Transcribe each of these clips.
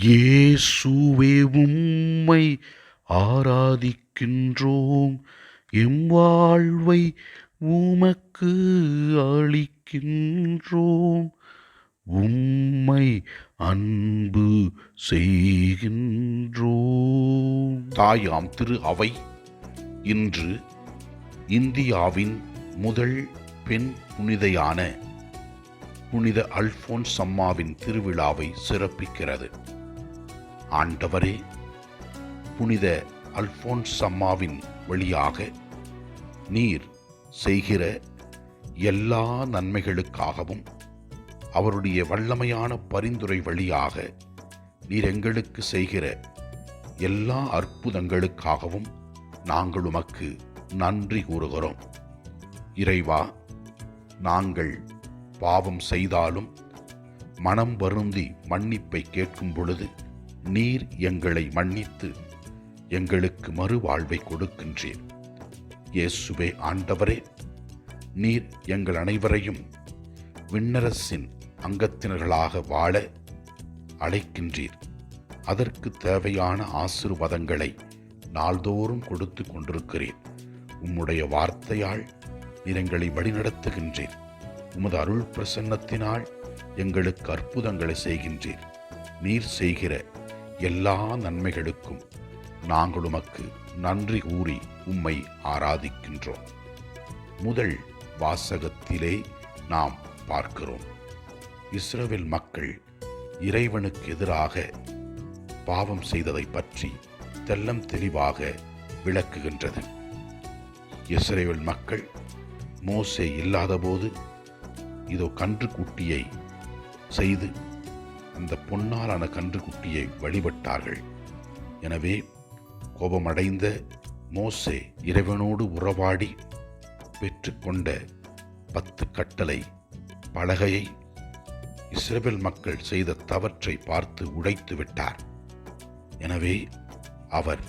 இயேசுவே உம்மை ஆராதிக்கின்றோம். எம் வாழ்வை உமக்கு அளிக்கின்றோம். உம்மை அன்பு செய்கின்றோம். தாயாம் திரு அவை. இன்று இந்தியாவின் முதல் பெண் புனிதையான புனித அல்போன்ஸ் அம்மாவின் திருவிழாவை சிறப்பிக்கிறது. ஆண்டவரே புனித அல்போன்ஸ் அம்மாவின் வழியாக நீர் செய்கிற எல்லா நன்மைகளுக்காகவும் அவருடைய வல்லமையான பரிந்துரை வழியாக நீர் எங்களுக்கு செய்கிற எல்லா அற்புதங்களுக்காகவும் நாங்கள் உமக்கு நன்றி கூறுகிறோம். இறைவா நாங்கள் பாவம் செய்தாலும் மனம் வருந்தி மன்னிப்பை கேட்கும் பொழுது நீர் எங்களை மன்னித்து எங்களுக்கு மறுவாழ்வை கொடுக்கின்றீர். இயேசுவே ஆண்டவரே நீர் எங்கள் அனைவரையும் விண்ணரசின் அங்கத்தினர்களாக வாழ அழைக்கின்றீர். அதற்கு தேவையான ஆசிர்வாதங்களை நாள்தோறும் கொடுத்து கொண்டிருக்கிறீர். உம்முடைய வார்த்தையால் நீர் எங்களை வழிநடத்துகின்றீர். உமது அருள் பிரசன்னத்தினால் எங்களுக்கு அற்புதங்களை செய்கின்றீர். நீர் செய்கிற எல்லா நன்மைகளுக்கும் நாங்கள் உமக்கு நன்றி கூறி உம்மை ஆராதிக்கின்றோம். முதல் வாசகத்திலே நாம் பார்க்கிறோம். இஸ்ரேல் மக்கள் இறைவனுக்கு எதிராக பாவம் செய்ததை பற்றி தெல்லம் தெளிவாக விளக்குகின்றது இஸ்ரேல் மக்கள் மோசே இல்லாதபோது இதோ கன்று குட்டியை செய்து அந்த பொன்னாலான கன்றுக்குட்டியை வழிபட்டார்கள். எனவே கோபமடைந்த மோசே இறைவனோடு உறவாடி பெற்றுக்கொண்ட பத்து கட்டளை பலகையை இஸ்ரேல் மக்கள் செய்த தவற்றை பார்த்து உடைத்து விட்டார். எனவே அவர்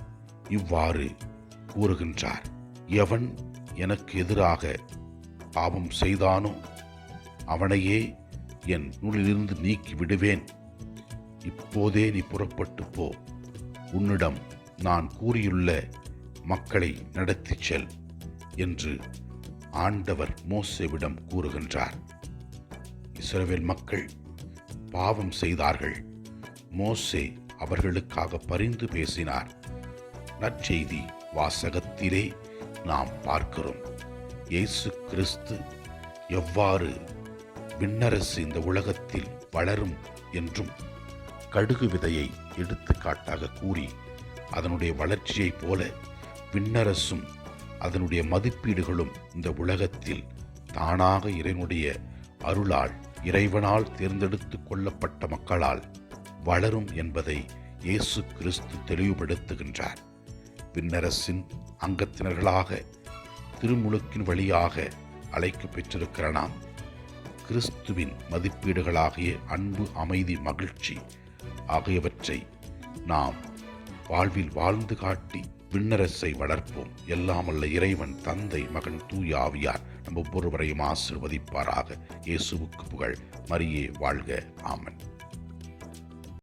இவ்வாறு கூறுகின்றார் எவன் எனக்கு எதிராக பாவம் செய்தானோ அவனையே என் நூலிலிருந்து நீக்கி விடுவேன். இப்போதே நீ புறப்பட்டு போ. உன்னிடம் நான் கூறியுள்ள மக்களை நடத்தி செல் என்று ஆண்டவர் மோசேவிடம் கூறுகின்றார். இஸ்ரவேல் மக்கள் பாவம் செய்தார்கள். மோசே அவர்களுக்காக பரிந்து பேசினார். நற்செய்தி வாசகத்திலே நாம் பார்க்கிறோம். இயேசு கிறிஸ்து எவ்வாறு விண்ணரசு இந்த உலகத்தில் வளரும் என்றும் கடுகு விதையை எடுத்துக்காட்டாக கூறி அதனுடைய வளர்ச்சியைப் போல விண்ணரசும் அதனுடைய மதிப்பீடுகளும் இந்த உலகத்தில் தானாக இறைவனுடைய அருளால் இறைவனால் தேர்ந்தெடுத்து கொள்ளப்பட்ட மக்களால் வளரும் என்பதை இயேசு கிறிஸ்து தெளிவுபடுத்துகின்றார். விண்ணரசின் அங்கத்தினர்களாக திருமுழுக்கின் வழியாக அழைக்க பெற்றிருக்கிற நாம் கிறிஸ்துவின் மதிப்பீடுகளாகிய அன்பு அமைதி மகிழ்ச்சி ஆகியவற்றை நாம் வாழ்வில் வாழ்ந்து காட்டி விண்ணரசை வளர்ப்போம். எல்லாமல்ல இறைவன் தந்தை மகன் தூயாவியார் நம்ம ஒவ்வொருவரையும் ஆசிர்வதிப்பாராக. இயேசுவுக்கு புகழ். மரியே வாழ்க. ஆமன்.